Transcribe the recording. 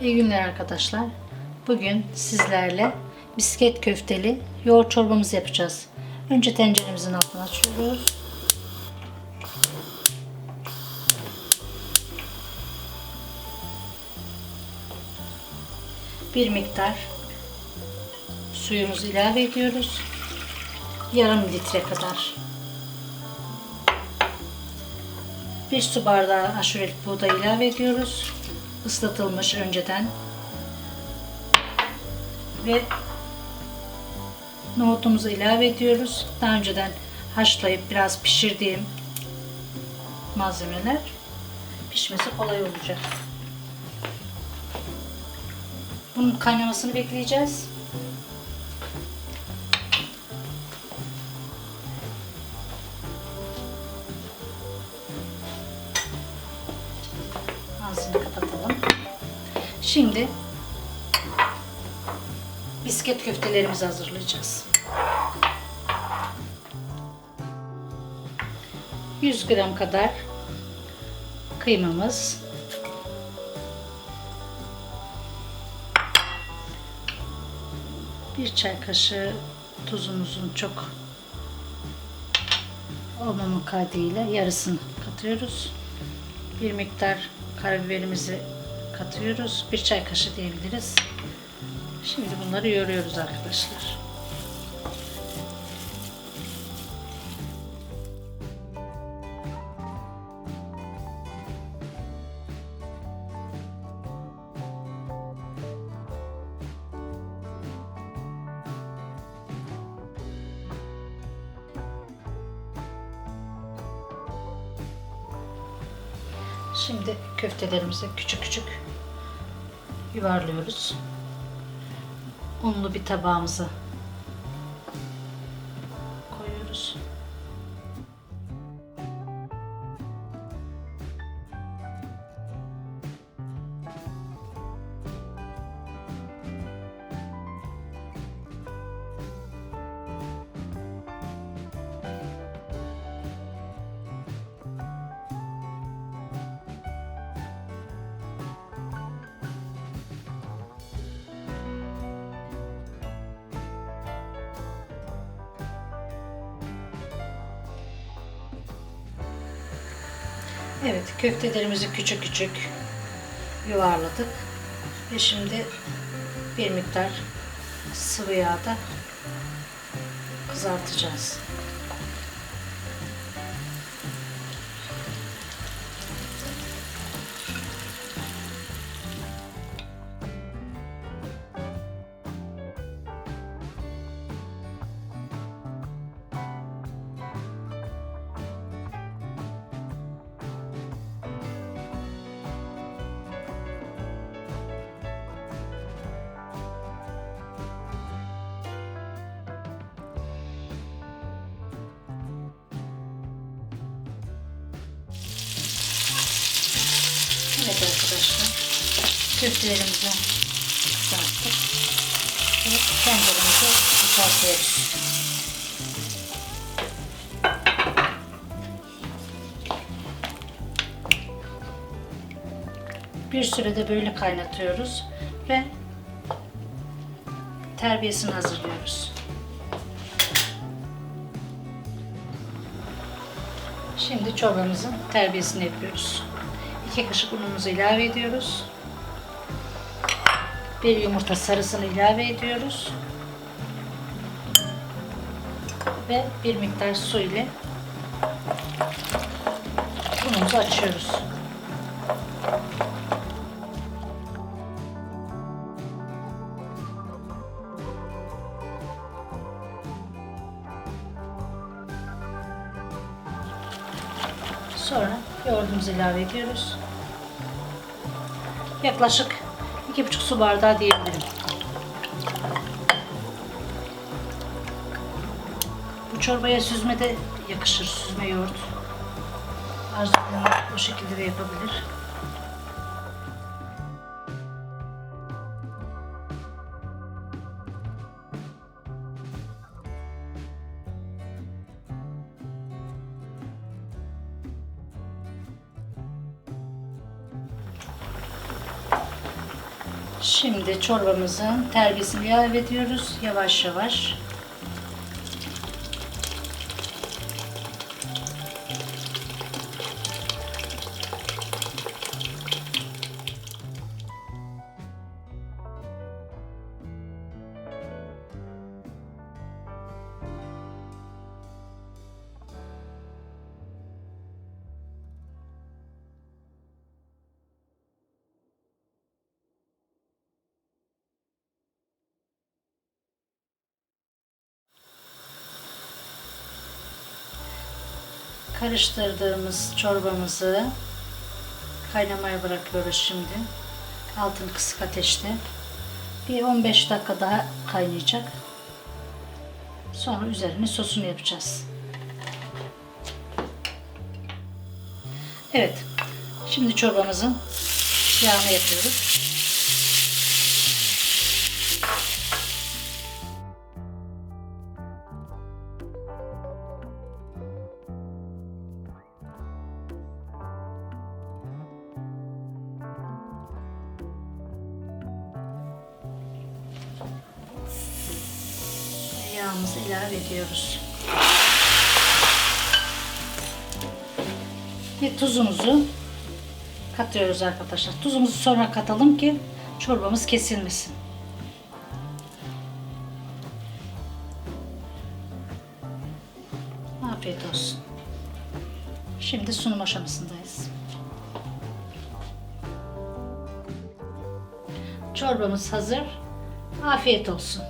İyi günler arkadaşlar. Bugün sizlerle bisket köfteli yoğurt çorbamızı yapacağız. Önce tenceremizin altını açıyoruz. Bir miktar suyumuzu ilave ediyoruz. Yarım litre kadar. Bir su bardağı aşurelik buğday ilave ediyoruz. Islatılmış önceden. Ve nohutumuzu ilave ediyoruz. Daha önceden haşlayıp biraz pişirdiğim malzemeler pişmesi kolay olacak. Bunun kaynamasını bekleyeceğiz. Ağzını kapatalım. Şimdi bisket köftelerimizi hazırlayacağız. 100 gram kadar kıymamız, bir çay kaşığı tuzumuzun çok olmama kaydıyla yarısını katıyoruz. Bir miktar karabiberimizi katıyoruz. Bir çay kaşığı diyebiliriz. Şimdi bunları yoruyoruz arkadaşlar. Şimdi köftelerimizi küçük küçük yuvarlıyoruz. Unlu bir tabağımıza Evet, köftelerimizi küçük küçük yuvarladık. Ve şimdi bir miktar sıvı yağda kızartacağız. Evet arkadaşlar, köftelerimizi kızarttık. Ve tenceremizi boşaltıyoruz. Bir sürede böyle kaynatıyoruz ve terbiyesini hazırlıyoruz. Şimdi çorbamızın terbiyesini yapıyoruz. 2 kaşık unumuzu ilave ediyoruz. Bir yumurta sarısını ilave ediyoruz. Ve bir miktar su ile unumuzu açıyoruz. Sonra yoğurdumuzu ilave ediyoruz. Yaklaşık iki buçuk su bardağı diyebilirim. Bu çorbaya süzme de yakışır. Süzme yoğurt. Arzu o şekilde de yapabilir. Şimdi çorbamızın terbiyesini ilave ediyoruz. Yavaş yavaş. Karıştırdığımız çorbamızı kaynamaya bırakıyoruz şimdi. Altını kısık ateşte. Bir 15 dakika daha kaynayacak. Sonra üzerine sosunu yapacağız. Evet. Şimdi çorbamızın yağını yapıyoruz. Yağımızı ilave ediyoruz. Ve tuzumuzu katıyoruz arkadaşlar. Tuzumuzu sonra katalım ki çorbamız kesilmesin. Afiyet olsun. Şimdi sunum aşamasındayız. Çorbamız hazır. Afiyet olsun.